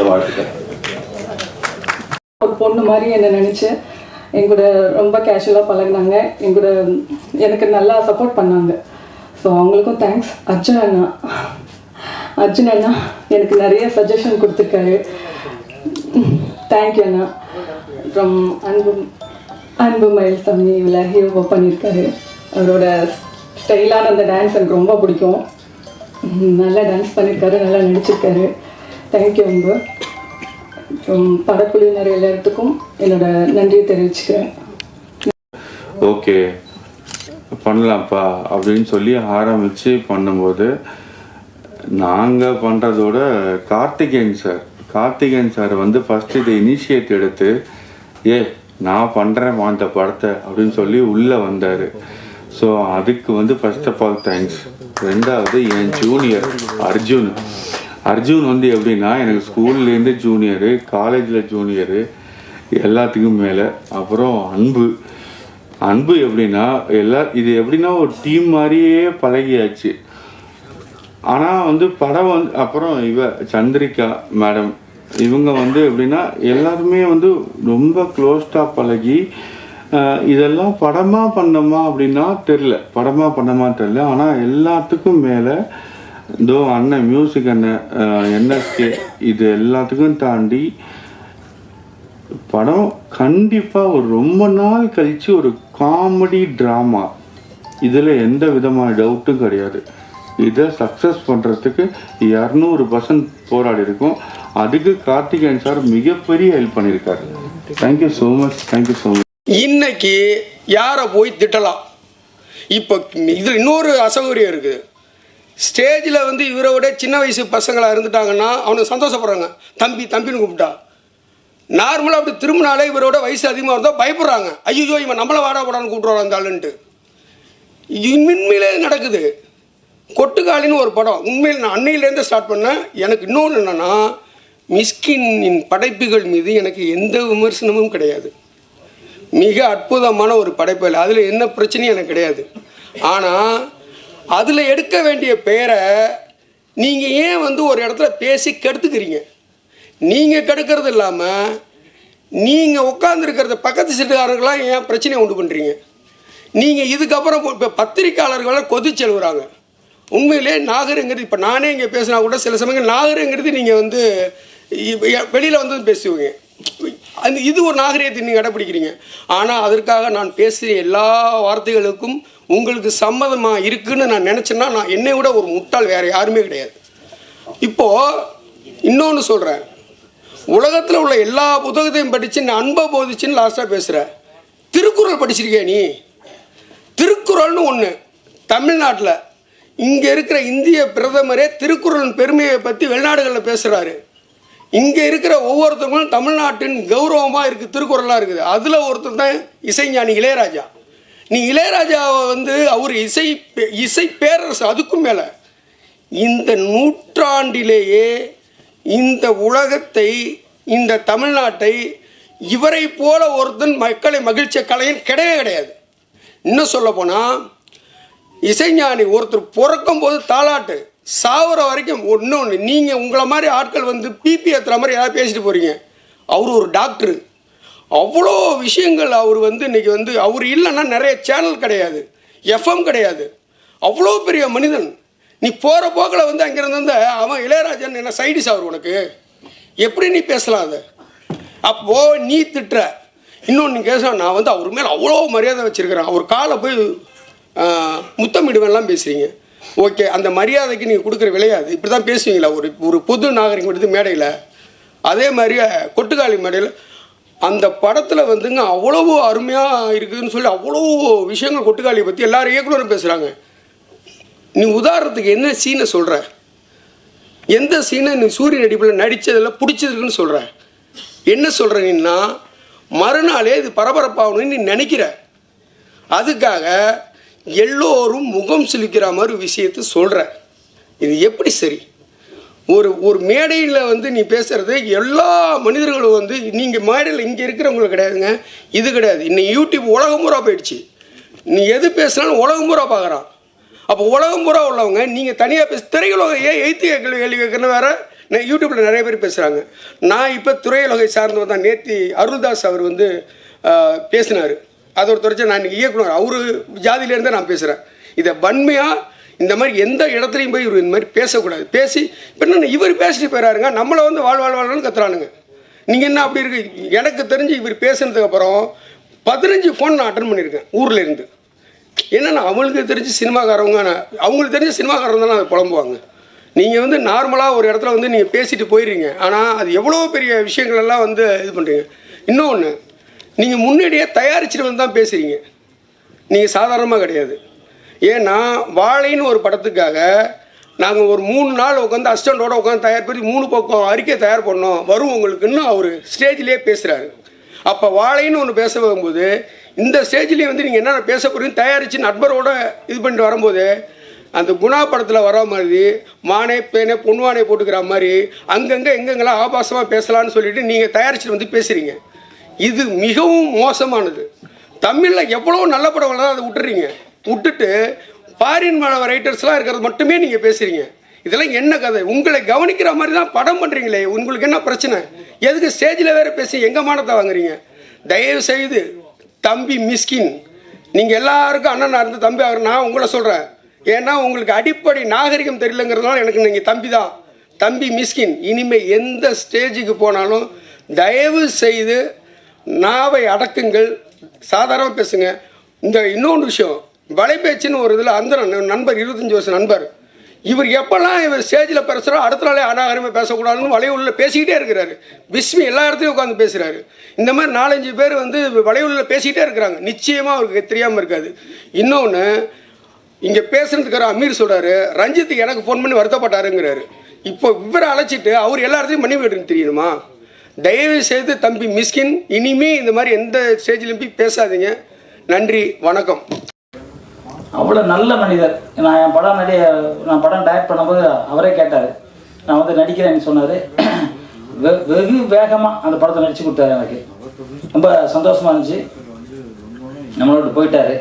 என்னுடைய வாழ்த்துக்கள். ஒரு பொண்ணு மாதிரி என்ன நினச்சி என் கூட ரொம்ப கேஷுவலாக பழகுனாங்க. என் கூட எனக்கு நல்லா சப்போர்ட் பண்ணாங்க. ஸோ அவங்களுக்கும் தேங்க்ஸ் அர்ஜுன் அண்ணா. அர்ஜுன் அண்ணா எனக்கு நிறைய சஜஷன் கொடுத்துருக்காரு. தேங்க்யூ அண்ணா. அப்புறம் அன்பு அன்பு மயில்சாமி இவ்வளோ ஹீரோ பண்ணியிருக்காரு. அவரோட ஸ்டைலான அந்த டான்ஸ் எனக்கு ரொம்ப பிடிக்கும். நல்லா டான்ஸ் பண்ணியிருக்காரு நல்லா நடிச்சிருக்காரு. தேங்க்யூ அன்பு படக்குழுவினர் எல்லாத்துக்கும் என்னோட நன்றியை தெரிவிச்சுக்கிறேன். ஓகே பண்ணலாம்ப்பா அப்படின்னு சொல்லி ஆரம்பித்து பண்ணும்போது நாங்கள் பண்ணுறதோட கார்த்திகேயன் சார் கார்த்திகேயன் சார் வந்து ஃபஸ்ட்டு இதை இனிஷியேட் எடுத்து ஏ நான் பண்ணுறேன் அந்த படத்தை அப்படின்னு சொல்லி உள்ளே வந்தார். ஸோ அதுக்கு வந்து ஃபர்ஸ்ட் ஆஃப் ஆல் தேங்க்ஸ் ரெண்டாவது என் ஜூனியர் அர்ஜுன். அர்ஜுன் வந்து எப்படின்னா எனக்கு ஸ்கூல்லேருந்து ஜூனியரு காலேஜில் ஜூனியரு எல்லாத்துக்கும் மேலே. அப்புறம் அன்பு. அன்பு எப்படின்னா எல்லா இது எப்படின்னா ஒரு டீம் மாதிரியே பழகியாச்சு. ஆனால் வந்து படம் வந்து அப்புறம் இவ சந்திரிகா மேடம் இவங்க வந்து எப்படின்னா எல்லாருமே வந்து ரொம்ப க்ளோஸ்டாக பழகி இதெல்லாம் படமாக பண்ணோமா அப்படின்னா தெரில படமாக பண்ணோமா தெரில ஆனால் எல்லாத்துக்கும் மேலே இதோ அண்ணன் மியூசிக் அண்ணன் என்எஸ்கே இது எல்லாத்துக்கும் தாண்டி படம் கண்டிப்பாக ஒரு ரொம்ப நாள் கழித்து ஒரு காமெடி ட்ராமா இதில் எந்த விதமான டவுட்டும் கிடையாது. இதை சக்ஸஸ் பண்ணுறதுக்கு இரநூறு பர்சன்ட் போராடி இருக்கும். அதுக்கு கார்த்திகேயன் சார் மிகப்பெரிய ஹெல்ப் பண்ணியிருக்காரு. Thank you so much thank you so much இன்னைக்கு யாரை போய் திட்டலாம்? இப்போ இதில் இன்னொரு அசௌகரியம் இருக்குது ஸ்டேஜில் வந்து இவரை விட சின்ன வயசு பசங்களாக இருந்துட்டாங்கன்னா அவனை சந்தோஷப்படுறாங்க. தம்பி தம்பின்னு கூப்பிட்டா. நார்மலாக அப்படி திரும்பினாலே இவரோட வயசு அதிகமாக இருந்தால் பயப்படுறாங்க. ஐயோ இவன் நம்மளை வாடா போடான்னு கூப்பிட்றான் அந்த ஆளுன்ட்டு மின்மையிலே நடக்குது. கொட்டுக்காலின்னு ஒரு படம். உண்மையில் நான் அன்னையிலேருந்து ஸ்டார்ட் பண்ணேன். எனக்கு இன்னொன்று என்னென்னா மிஸ்கினின் படைப்புகள் மீது எனக்கு எந்த விமர்சனமும் கிடையாது. மிக அற்புதமான ஒரு படைப்பு. இல்லை அதில் என்ன பிரச்சனையும் எனக்கு கிடையாது. ஆனால் அதில் எடுக்க வேண்டிய பெயரை நீங்கள் ஏன் வந்து ஒரு இடத்துல பேசி கெடுத்துக்கிறீங்க? நீங்கள் கெடுக்கிறது இல்லாமல் நீங்கள் உட்காந்துருக்கிறத பக்கத்து சீட்டுக்காரர்களாம் ஏன் பிரச்சனையை உண்டு பண்ணுறீங்க நீங்கள் இதுக்கப்புறம் இப்போ பத்திரிக்கையாளர்களாக கொதிச்சு எழுவுறாங்க உண்மையிலே நாகருங்கிறது இப்போ நானே இங்கே பேசினா கூட சில சமயங்கள் நாகருங்கிறது நீங்கள் வந்து வெளியில் வந்து பேசுவீங்க. அந்த இது ஒரு நாகரிகத்தை நீங்கள் கடைப்பிடிக்கிறீங்க. ஆனால் அதற்காக நான் பேசுகிற எல்லா வார்த்தைகளுக்கும் உங்களுக்கு சம்மதமாக இருக்குன்னு நான் நினச்சேன்னா நான் என்னை விட ஒரு முட்டாள் வேறு யாருமே கிடையாது. இப்போது இன்னொன்று சொல்கிறேன் உலகத்தில் உள்ள எல்லா புத்தகத்தையும் படித்து நான் அன்பை போதிச்சுன்னு லாஸ்ட்டாக பேசுகிறேன் திருக்குறள் படிச்சிருக்கியா நீ? திருக்குறள்னு ஒன்று தமிழ்நாட்டில். இங்கே இருக்கிற இந்திய பிரதமரே திருக்குறளின் பெருமையை பற்றி வெளிநாடுகளில் பேசுகிறாரு இங்கே இருக்கிற ஒவ்வொருத்தவங்களும் தமிழ்நாட்டின் கௌரவமாக இருக்குது திருக்குறளாக இருக்குது. அதில் ஒருத்தர் தான் இசைஞானி இளையராஜா. நீ இளையராஜாவை வந்து அவர் இசை பே- இசை பேரரசு அதுக்கும் மேலே. இந்த நூற்றாண்டிலேயே இந்த உலகத்தை இந்த தமிழ்நாட்டை இவரை போல ஒருத்தன் மக்களை மகிழ்ச்சிய கலைஞன் கிடையவே கிடையாது. இன்னும் சொல்ல போனால் இசைஞானி ஒருத்தர் பிறக்கும் போது தாலாட்டு சாவுற வரைக்கும் ஒன்று ஒன்று நீங்கள் உங்களை மாதிரி ஆட்கள் வந்து பிபி ஏற்றுற மாதிரி ஏதாவது பேசிட்டு போகிறீங்க அவர் ஒரு டாக்டரு. அவ்வளோ விஷயங்கள் அவர் வந்து இன்னைக்கு வந்து அவர் இல்லைன்னா நிறைய சேனல் கிடையாது. எஃப்எம் கிடையாது. அவ்வளோ பெரிய மனிதன். நீ போகிற போக்கில் வந்து அங்கேருந்து வந்து அவன் இளையராஜன் என்ன சைடிஸ் அவர் உனக்கு? எப்படி நீ பேசலாம் அதை? அப்போது நீ திட்டுற. இன்னொன்று கேச நான் வந்து அவர் மேலே அவ்வளோ மரியாதை வச்சுருக்கிறேன். அவர் காலை போய் முத்தமிடுவேன்லாம் பேசுகிறீங்க ஓகே அந்த மரியாதைக்கு நீங்கள் கொடுக்குற விளையாது. இப்படி தான் பேசுவீங்களா? ஒரு ஒரு பொது நாகரிகம் எடுத்து மேடையில். அதே மாதிரி கொட்டுக்காளி மேடையில் அந்த படத்தில் வந்துங்க அவ்வளவு அருமையாக இருக்குதுன்னு சொல்லி அவ்வளோ விஷயங்கள் கொட்டுக்காளியை பற்றி எல்லாரும் இயக்குனரும் பேசுகிறாங்க நீ உதாரணத்துக்கு என்ன சீனை சொல்கிற எந்த சீனை நீ சூரிய நடிப்பில் நடித்ததில் பிடிச்சதுக்குன்னு சொல்கிற என்ன சொல்கிற மறுநாளே இது பரபரப்பாகணும்னு நீ நினைக்கிற. அதுக்காக எல்லோரும் முகம் சிலிக்கிற மாதிரி விஷயத்தை சொல்கிற இது எப்படி சரி? ஒரு ஒரு மேடையில் வந்து நீ பேசுகிறது எல்லா மனிதர்களும் வந்து நீங்கள் மேடையில் இங்கே இருக்கிறவங்களுக்கு கிடையாதுங்க. இது கிடையாது. இன்னைக்கு யூடியூப் உலகம் பூரா போயிடுச்சு. நீ எது பேசினாலும் உலகம் பூரா பார்க்குறான். அப்போ உலகம் பூரா உள்ளவங்க நீங்கள் தனியாக பேச திரையுலகம் ஏன் எய்த்து கேள்வி கேள்வி வேறு நான் யூடியூப்பில் நிறைய பேர் பேசுகிறாங்க நான் இப்போ துறையுலகை சார்ந்தவர் தான். நேத்தி அருள்தாஸ் அவர் வந்து பேசினார். அதை ஒரு தொடர்ச்சி நான் இன்றைக்கி இயக்குனர். அவரு ஜாதியிலேருந்தே நான் பேசுகிறேன் இதை வன்மையாக இந்த மாதிரி எந்த இடத்துலையும் போய் இவர் இந்த மாதிரி பேசக்கூடாது. பேசி இப்போ என்ன இவர் பேசிட்டு போயிறாருங்க நம்மளை வந்து வாழ் வாழ் வாழ்னு கத்துறானுங்க. நீங்கள் என்ன அப்படி இருக்கு? எனக்கு தெரிஞ்சு இவர் பேசுனதுக்கப்புறம் பதினஞ்சு ஃபோன் நான் அட்டன் பண்ணியிருக்கேன் ஊரில் இருந்து. என்னென்னா அவங்களுக்கு தெரிஞ்சு சினிமாக்காரவங்க அவங்களுக்கு தெரிஞ்ச சினிமாக்காரங்க தான் அதை புலம்புவாங்க. நீங்கள் வந்து நார்மலாக ஒரு இடத்துல வந்து நீங்கள் பேசிட்டு போயிடுறீங்க ஆனால் அது எவ்வளோ பெரிய விஷயங்களெல்லாம் வந்து இது பண்ணுறீங்க இன்னொன்று நீங்கள் முன்னாடியே தயாரிச்சுட்டு வந்து தான் பேசுகிறீங்க நீங்கள் சாதாரணமாக கிடையாது. ஏன்னா வாழைன்னு ஒரு படத்துக்காக நாங்கள் ஒரு மூணு நாள் உட்காந்து அசிஸ்டண்டோட உட்காந்து தயார் பண்ணி மூணு பக்கம் அறிக்கை தயார் பண்ணோம். வரும் உங்களுக்குன்னு அவர் ஸ்டேஜ்லேயே பேசுகிறாரு அப்போ வாழைன்னு ஒன்று பேச வரும்போது இந்த ஸ்டேஜ்லேயே வந்து நீங்கள் என்னென்ன பேச தயாரித்து நண்பரோட இது பண்ணிட்டு வரும்போது அந்த குணா படத்தில் வர மாதிரி மானே பேனே பொன்வானே போட்டுக்கிற மாதிரி அங்கங்கே எங்கெங்கெல்லாம் ஆபாசமாக பேசலான்னு சொல்லிட்டு நீங்கள் தயாரிச்சுட்டு வந்து பேசுகிறீங்க இது மிகவும் மோசமானது. தமிழில் எவ்வளோ நல்ல படம் அதை விட்டுறீங்க. விட்டுட்டு ஃபாரின் ரைட்டர்ஸ்லாம் இருக்கிறது மட்டுமே நீங்கள் பேசுகிறீங்க இதெல்லாம் என்ன கதை? உங்களை கவனிக்கிற மாதிரி தான் படம் பண்ணுறீங்களே உங்களுக்கு என்ன பிரச்சனை? எதுக்கு ஸ்டேஜில் வேறு பேசி எங்கள் மானத்தை வாங்குறீங்க? தயவு செய்து தம்பி மிஸ்கின் நீங்கள் எல்லாருக்கும் அண்ணனாக இருந்து தம்பி ஆகிற நான் உங்களை சொல்கிறேன் ஏன்னா உங்களுக்கு அடிப்படை நாகரிகம் தெரியலங்கிறதுனால எனக்கு நீங்கள் தம்பி தான். தம்பி மிஸ்கின் இனிமேல் எந்த ஸ்டேஜுக்கு போனாலும் தயவு செய்து நாவை அடக்குங்கள். சாதாரணமாக பேசுங்க. இந்த இன்னொன்று விஷயம். வலைபேச்சுன்னு ஒரு இதில் அந்த நண்பர் இருபத்தஞ்சி வருஷம் நண்பர். இவர் எப்போல்லாம் இவர் ஸ்டேஜில் பேசுகிறோ அடுத்த நாளே அனாகரமாக பேசக்கூடாதுன்னு வலையுள்ள பேசிக்கிட்டே இருக்கிறாரு. விஸ்மி எல்லா இடத்துலையும் உட்காந்து பேசுகிறாரு இந்த மாதிரி நாலஞ்சு பேர் வந்து வலையுள்ள பேசிக்கிட்டே இருக்கிறாங்க. நிச்சயமாக அவருக்கு தெரியாமல் இருக்காது. இன்னொன்று இங்கே பேசுறதுக்கார அமீர் சொல்கிறாரு ரஞ்சித்துக்கு எனக்கு ஃபோன் பண்ணி வருத்தப்பட்டாருங்கிறாரு. இப்போ இவரை அழைச்சிட்டு அவர் எல்லா இடத்தையும் மன்னிப்பு கேட்டுன்னு தெரியணுமா தயவு செய்து தம்பி மிஸ்கின் இனிமே இந்த மாதிரி எந்த ஸ்டேஜ்லையும் போய் பேசாதீங்க. நன்றி வணக்கம். அவ்வளோ நல்ல மனிதர். நான் என் படம் நடி நான் படம் டைரக்ட் பண்ணும்போது அவரே கேட்டார். நான் வந்து நடிக்கிறேன்னு சொன்னார். வெ வெகு வேகமாக அந்த படத்தை நடிச்சு கொடுத்தாரு எனக்கு. ரொம்ப சந்தோஷமா இருந்துச்சு. நம்மளோட போயிட்டாரு.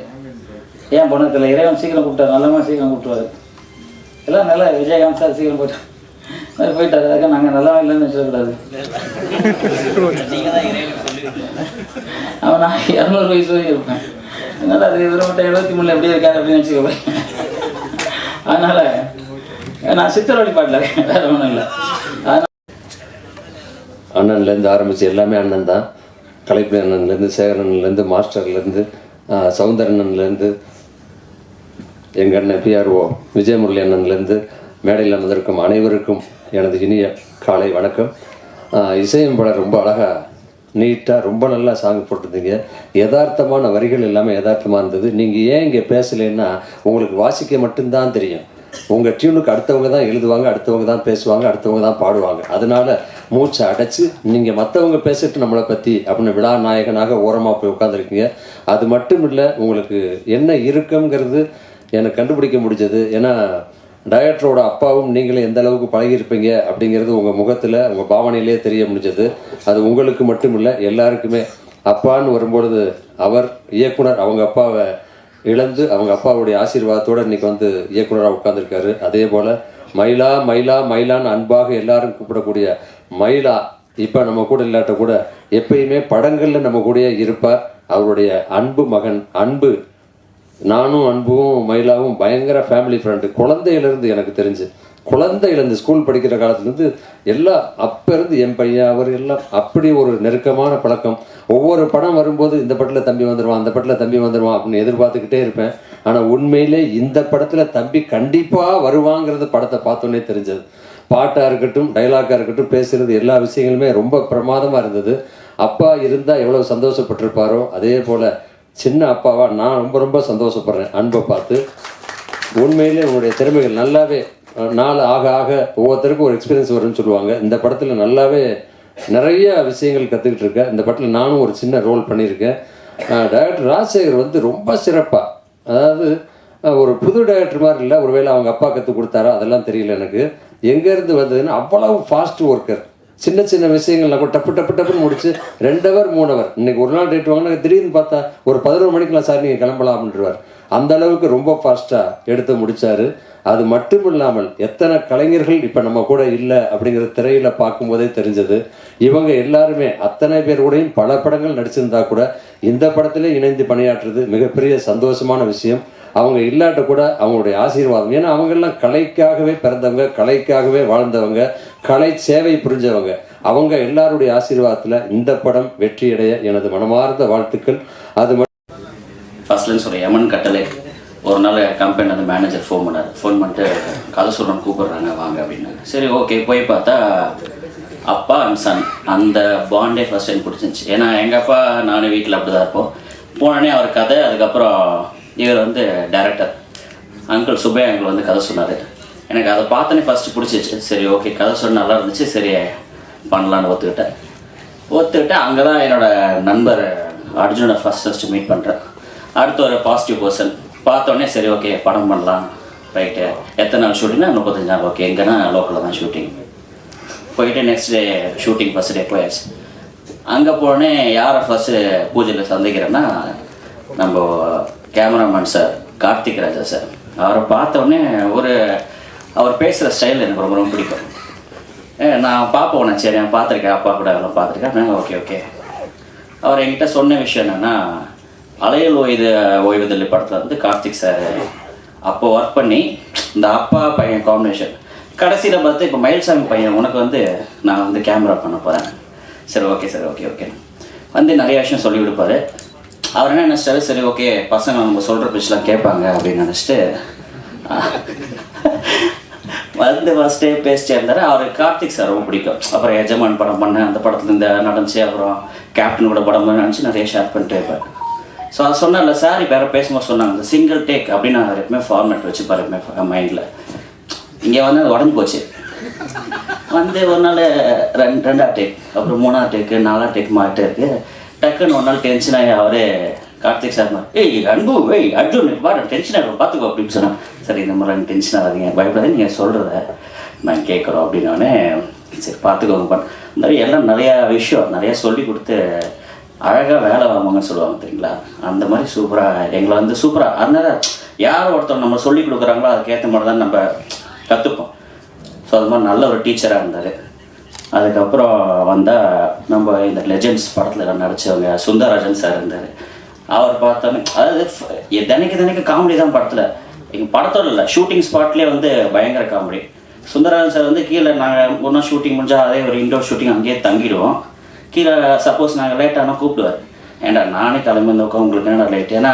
ஏன் பொண்ணு தெரியல இறைவன் சீக்கிரம் கூப்பிட்டாரு. நல்லவன் சீக்கிரம் கூப்பிட்டுவாரு எல்லாம் நல்லா விஜயகாந்த் சார் சீக்கிரம் போயிட்டார் மாதிரி போயிட்டாரு. அதுக்காக நாங்கள் நல்லவன் இல்லைன்னு சொல்லக்கூடாது. அவன் நான் இரநூறு வயசு வரைக்கும் இருப்பேன். அதனால அது இவரை எழுபத்தி மூணுல எப்படி இருக்காரு அப்படின்னு வச்சுக்கோங்க அதனால நான் சித்தரோடி பாடல வேற ஒன்றும் இல்லை. அண்ணன்லேருந்து ஆரம்பித்து எல்லாமே அண்ணன் தான். கலைப்புலி அண்ணன்லேருந்து சேகரன்லேருந்து மாஸ்டர்லேருந்து சவுந்தரண்ணன்லேருந்து எங்கள் அண்ணன் பிஆர்ஓ விஜயமுரளி அண்ணன்லேருந்து மேடையில் அமர்ந்திருக்கும் அனைவருக்கும் எனது இனிய காலை வணக்கம். இசையும் இசையம்படம் ரொம்ப அழகாக நீட்டாக ரொம்ப நல்லா சாங் போட்டிருந்தீங்க. யதார்த்தமான வரிகள் எல்லாமே யதார்த்தமாக இருந்தது. நீங்கள் ஏன் இங்கே பேசலைன்னா உங்களுக்கு வாசிக்க மட்டும்தான் தெரியும். உங்கள் டியூனுக்கு அடுத்தவங்க தான் எழுதுவாங்க அடுத்தவங்க தான் பேசுவாங்க அடுத்தவங்க தான் பாடுவாங்க. அதனால் மூச்சை அடைச்சி நீங்கள் மற்றவங்க பேசிட்டு நம்மளை பற்றி அப்படின்னு விழா நாயகனாக ஓரமாக போய் உட்காந்துருக்கீங்க அது மட்டும் இல்லை உங்களுக்கு என்ன இருக்குங்கிறது எனக்கு கண்டுபிடிக்க முடிஞ்சது. ஏன்னா டைரக்டரோட அப்பாவும் நீங்களும் எந்த அளவுக்கு பழகியிருப்பீங்க அப்படிங்கிறது உங்கள் முகத்தில் உங்கள் பாவனையிலே தெரிய முடிஞ்சது. அது உங்களுக்கு மட்டும் இல்லை எல்லாருக்குமே. அப்பான்னு வரும்பொழுது அவர் இயக்குனர் அவங்க அப்பாவை இழந்து அவங்க அப்பாவுடைய ஆசீர்வாதத்தோடு இன்றைக்கி வந்து இயக்குனராக உட்காந்துருக்காரு அதே போல் மயிலா மயிலா மயிலான்னு அன்பாக எல்லாரும் கூப்பிடக்கூடிய மயிலா இப்போ நம்ம கூட இல்லாட்ட கூட எப்பயுமே படங்களில் நம்ம கூட இருப்பார். அவருடைய அன்பு மகன் அன்பு நானும் அன்பும் மயிலாவும் பயங்கர ஃபேமிலி ஃப்ரெண்டு குழந்தையிலேருந்து எனக்கு தெரிஞ்சு குழந்தையிலேருந்து ஸ்கூல் படிக்கிற காலத்துலேருந்து எல்லாம் அப்போ இருந்து என் பையன் அவர் எல்லாம் அப்படி ஒரு நெருக்கமான பழக்கம். ஒவ்வொரு படம் வரும்போது இந்த படத்தில் தம்பி வந்துடுவான் அந்த படத்தில் தம்பி வந்துடுவான் அப்படின்னு எதிர்பார்த்துக்கிட்டே இருப்பேன். ஆனால் உண்மையிலே இந்த படத்தில் தம்பி கண்டிப்பாக வருவாங்கிறது படத்தை பார்த்தோன்னே தெரிஞ்சது. பாட்டாக இருக்கட்டும் டைலாக்காக இருக்கட்டும் பேசுகிறது எல்லா விஷயங்களுமே ரொம்ப பிரமாதமாக இருந்தது. அப்பா இருந்தால் எவ்வளோ சந்தோஷப்பட்டிருப்பாரோ அதே போல் சின்ன அப்பாவாக நான் ரொம்ப ரொம்ப சந்தோஷப்படுறேன் அன்பை பார்த்து. உண்மையிலே உங்களுடைய திறமைகள் நல்லாவே நாள் ஆக ஆக ஒவ்வொருத்தருக்கும் ஒரு எக்ஸ்பீரியன்ஸ் வரும்னு சொல்லுவாங்க. இந்த படத்தில் நல்லாவே நிறைய விஷயங்கள் கற்றுக்கிட்டு இருக்கேன் இந்த படத்தில் நானும் ஒரு சின்ன ரோல் பண்ணியிருக்கேன். டைரக்டர் ராஜசேகர் வந்து ரொம்ப சிறப்பாக அதாவது ஒரு புது டைரக்டர் மாதிரி இல்லை. ஒருவேளை அவங்க அப்பா கற்றுக் கொடுத்தாரா அதெல்லாம் தெரியல எனக்கு. எங்கேருந்து வந்ததுன்னா அவ்வளவு ஃபாஸ்ட் ஒர்க்கர் சின்ன சின்ன விஷயங்கள்ல கூட டப்பு டப்பு டப்புன்னு முடிச்சு ரெண்டு அவர் மூணு அவர் இன்னைக்கு ஒரு நாள் டேட் வாங்கினா திடீர்னு பார்த்தா ஒரு பதினோரு மணிக்கெல்லாம் சார் நீங்கள் கிளம்பலாம் அப்படின்றவர் அந்த அளவுக்கு ரொம்ப ஃபாஸ்ட்டாக எடுத்து முடித்தார் அது மட்டும் இல்லாமல் எத்தனை கலைஞர்கள் இப்போ நம்ம கூட இல்லை அப்படிங்கிற திரையில் பார்க்கும்போதே தெரிஞ்சது. இவங்க எல்லாருமே அத்தனை பேர் கூடயும் பல படங்கள் நடிச்சிருந்தா கூட இந்த படத்திலே இணைந்து பணியாற்றுறது மிகப்பெரிய சந்தோஷமான விஷயம். அவங்க இல்லாட்ட கூட அவங்களுடைய ஆசீர்வாதம். ஏன்னா அவங்கெல்லாம் கலைக்காகவே பிறந்தவங்க கலைக்காகவே வாழ்ந்தவங்க கலை சேவை புரிஞ்சவங்க. அவங்க எல்லாருடைய ஆசீர்வாதத்தில் இந்த படம் வெற்றியடைய எனது மனமார்ந்த வாழ்த்துக்கள். அது மட்டும் ஃபர்ஸ்ட்லேருந்து சொல்கிறேன் யமன் கட்டளை ஒரு நாள் கம்பெனி அந்த மேனேஜர் ஃபோன் பண்ணார். ஃபோன் பண்ணிட்டு கலசூரன் கூப்பிடுறாங்க வாங்க அப்படின்னாங்க சரி ஓகே போய் பார்த்தா அப்பா அண்ட் சன் அந்த பாண்டே ஃபர்ஸ்ட் டைம் பிடிச்சிருந்துச்சு. ஏன்னா எங்கள் அப்பா நானும் வீட்டில் அப்படி தான் இருப்போம். போனோடனே அவர் கதை அதுக்கப்புறம் இவர் வந்து டைரக்டர் அங்கிள் சுப்பையா அங்கிள் வந்து கதை சொன்னார். எனக்கு அதை பார்த்தோன்னே ஃபஸ்ட்டு பிடிச்சிச்சு சரி ஓகே கதை சொன்ன நல்லா இருந்துச்சு. சரி பண்ணலான்னு ஒத்துக்கிட்டேன். ஒத்துக்கிட்டு அங்கே தான் என்னோடய நண்பர் அர்ஜுனை ஃபஸ்ட் ஃபஸ்ட்டு மீட் பண்ணுறேன் அடுத்து ஒரு பாசிட்டிவ் பர்சன் பார்த்தோன்னே சரி ஓகே படம் பண்ணலாம். ரைட்டு எத்தனை நாள் ஷூட்டிங்னா முப்பத்தஞ்சு நாள். ஓகே எங்கன்னா லோக்கலில் தான் ஷூட்டிங் போயிட்டு next day shooting first day போயாச்சு. அங்கே போனே யாரை ஃபஸ்ட்டு பூஜையில் சந்திக்கிறேன்னா நம்ம cameraman sir Karthik Raja sir அவரை பார்த்தோடனே ஒரு அவர் பேசுகிற ஸ்டைல் எனக்கு ரொம்ப ரொம்ப பிடிக்கும். ஏ, நான் பார்ப்போம் நான் சரி நான் பார்த்துருக்கேன். அப்பா கூட அதெல்லாம் பார்த்துருக்கேன். ஓகே ஓகே அவர் என்கிட்ட சொன்ன விஷயம் என்னென்னா அலையல் ஓய்வு ஓய்வுதள்ளி படத்தில் வந்து கார்த்திக் சார் அப்போ ஒர்க் பண்ணி இந்த அப்பா பையன் காம்பினேஷன் கடைசியில் பார்த்து இப்போ மயில்சாமி பையன் உனக்கு வந்து நான் வந்து கேமரா பண்ண போகிறேன் சரி ஓகே சார் ஓகே ஓகே வந்து நிறைய விஷயம் சொல்லி கொடுப்பாரு. அவர் என்ன நினச்சிட்டாரு? சரி ஓகே பசங்க நம்ம சொல்கிற பிச்செலாம் கேட்பாங்க அப்படின்னு நினச்சிட்டு வந்து ஃபஸ்ட்டே பேசிட்டே இருந்தார். அவர் கார்த்திக் சார் ரொம்ப பிடிக்கும். அப்புறம் எஜமான் படம் பண்ணேன். அந்த படத்துல இந்த நடந்துச்சு. அப்புறம் கேப்டன் கூட படம் பண்ண நினச்சி நிறைய ஷேர் பண்ணிட்டே இருப்பேன் ஸோ அது சொன்னார்ல சார் இப்போ யாரும் பேசும்போது சொன்னாங்க சிங்கிள் டேக் அப்படின்னு நான் எப்பவுமே ஃபார்மேட் வச்சு பாருங்க மைண்டில் இங்கே வந்து அது உடஞ்சி போச்சு. வந்து ஒரு நாள் ரெண்டு ரெண்டாவது டேக் அப்புறம் மூணாவது டேக்கு நாலாவது டேக் மாட்டே இருக்குது டக்குன்னு ஒரு நாள் டென்ஷன் ஆகி அவரே கார்த்திக் சார் ஏய் அன்பு ஏய் அர்ஜுன் பாரு டென்ஷன் ஆகிடும் பார்த்துக்கோ அப்படின்னு சொன்னேன். சரி இந்த மாதிரி டென்ஷன் ஆகாதீங்க பயப்படாது நீங்கள் சொல்கிறத நான் கேட்குறோம் அப்படின்னோடனே சரி பார்த்துக்கோங்க பட் இந்த மாதிரி எல்லாம் நிறையா விஷயம் நிறையா சொல்லி கொடுத்து அழகாக வேலை வாங்குவாங்கன்னு சொல்லுவாங்க தெரியுங்களா? அந்த மாதிரி சூப்பராக எங்களை வந்து சூப்பராக அதனால யார் ஒருத்தர் நம்ம சொல்லி கொடுக்குறாங்களோ அதுக்கேற்ற மாதிரி தான் நம்ம கற்றுப்போம் ஸோ அது மாதிரி நல்ல ஒரு டீச்சராக இருந்தார். அதுக்கப்புறம் வந்தால் நம்ம இந்த லெஜெண்ட்ஸ் படத்தில் நடிச்சவங்க சுந்தரராஜன் சார் இருந்தார். அவர் பார்த்தோன்னே அதாவது தினைக்கு தினைக்கு காமெடி தான் படத்தில். எங்கள் படத்தோட இல்லை ஷூட்டிங் ஸ்பாட்லேயே வந்து பயங்கர காமெடி சுந்தரராஜன் சார் வந்து கீழே நாங்கள் ஒன்றா ஷூட்டிங் முடிஞ்சால் அதே ஒரு இன்டோர் ஷூட்டிங் அங்கேயே தங்கிடுவோம். கீழே சப்போஸ் நாங்கள் லேட்டானா ஆனால் கூப்பிடுவார். ஏன்டா நானே கிளம்பி வந்து உட்காந்து உங்களுக்கு என்னடா லேட் ஏன்னா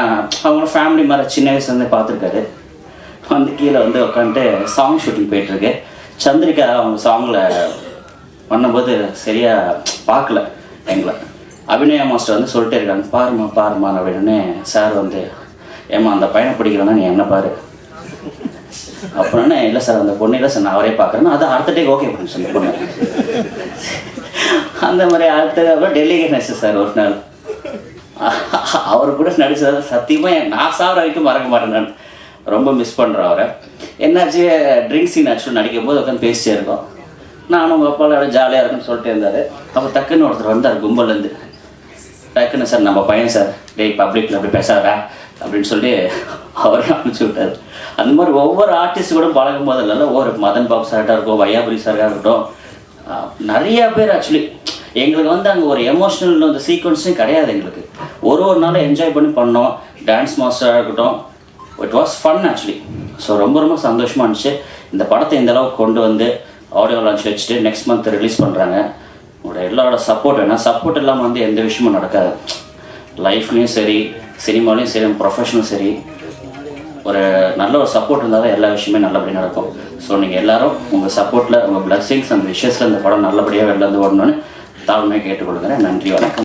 அவங்க ஃபேமிலி மாதிரி சின்ன வயசுலேருந்தே பார்த்துருக்காரு. வந்து கீழே வந்து உட்காந்துட்டு சாங் ஷூட்டிங் போயிட்டுருக்கு சந்திரிகா அவங்க சாங்கில் பண்ணும்போது சரியாக பார்க்கல எங்களை. அபிநயா மாஸ்டர் வந்து சொல்லிட்டே இருக்காங்க பாருமா பாருமா அப்படின்னு சார் வந்து ஏம்மா அந்த பையனை பிடிக்கிறேன்னா நீ என்ன பாரு? அப்புறம் இல்லை சார் அந்த பொண்ணு இல்லை சார் நான் அவரே பார்க்குறேன்னா அது அடுத்த டேக் ஓகே பண்ணு சொல்லி பொண்ணு. அந்த மாதிரி அடுத்த அப்புறம் டெல்லிக்கு நடிச்சு சார் ஒரு நாள். அவர் கூட நடிச்சது சத்தியமாக என் நான் சாப்பிட வரைக்கும் மறக்க மாட்டேன் நான். ரொம்ப மிஸ் பண்ணுறேன் அவரை. என்னாச்சு ட்ரிங்க்ஸ் சீன் ஆக்சுவலாக நடிக்கும் போது உட்காந்து பேசிட்டே இருக்கோம். நானும் உங்கள் அப்பாவோட ஜாலியாக இருக்குன்னு சொல்லிட்டு இருந்தார். அப்போ டக்குன்னு ஒருத்தர் வந்தார் கும்பல்லேருந்து. டக்குன்னு சார் நம்ம பையன் சார் டேய் பப்ளிக்கில் அப்படி பேசாதா அப்படின்னு சொல்லி அவரே அனுப்பிச்சி விட்டார். அந்த மாதிரி ஒவ்வொரு ஆர்டிஸ்ட் கூட பழகும் போதெல்லாம் ஒவ்வொரு மதன் பாபு சார்ட்டாக இருக்கும் வையாபுரி சாராக இருக்கட்டும். நிறையா பேர் ஆக்சுவலி எங்களுக்கு வந்து அங்கே ஒரு எமோஷனல் அந்த சீக்வன்ஸும் கிடையாது எங்களுக்கு. ஒரு ஒரு நாளும் என்ஜாய் பண்ணி பண்ணோம். டான்ஸ் மாஸ்டராக இருக்கட்டும். It was fun actually so ரொம்ப ரொம்ப சந்தோஷமாக இருந்துச்சு. இந்த படத்தை இந்த அளவுக்கு கொண்டு வந்து ஆடியோ லான்ச் வச்சுட்டு நெக்ஸ்ட் மந்த் ரிலீஸ் பண்ணுறாங்க உங்களோட எல்லாரோட சப்போர்ட் வேணால் சப்போர்ட் இல்லாமல் வந்து எந்த விஷயமும் நடக்காது. லைஃப்லேயும் சரி சினிமாலையும் சரி ப்ரொஃபஷனும் சரி ஒரு நல்ல ஒரு சப்போர்ட் இருந்தால் தான் எல்லா விஷயமே நல்லபடியாக நடக்கும். ஸோ நீங்கள் எல்லாரும் உங்கள் சப்போர்ட்டில் உங்கள் பிளஸ்ஸிங்ஸ் அந்த விஷயத்தில் இந்த படம் நல்லபடியாக வெளில வந்து ஓடணும்னு தாழ்மையாக கேட்டுக்கொள்கிறேன். நன்றி வணக்கம்.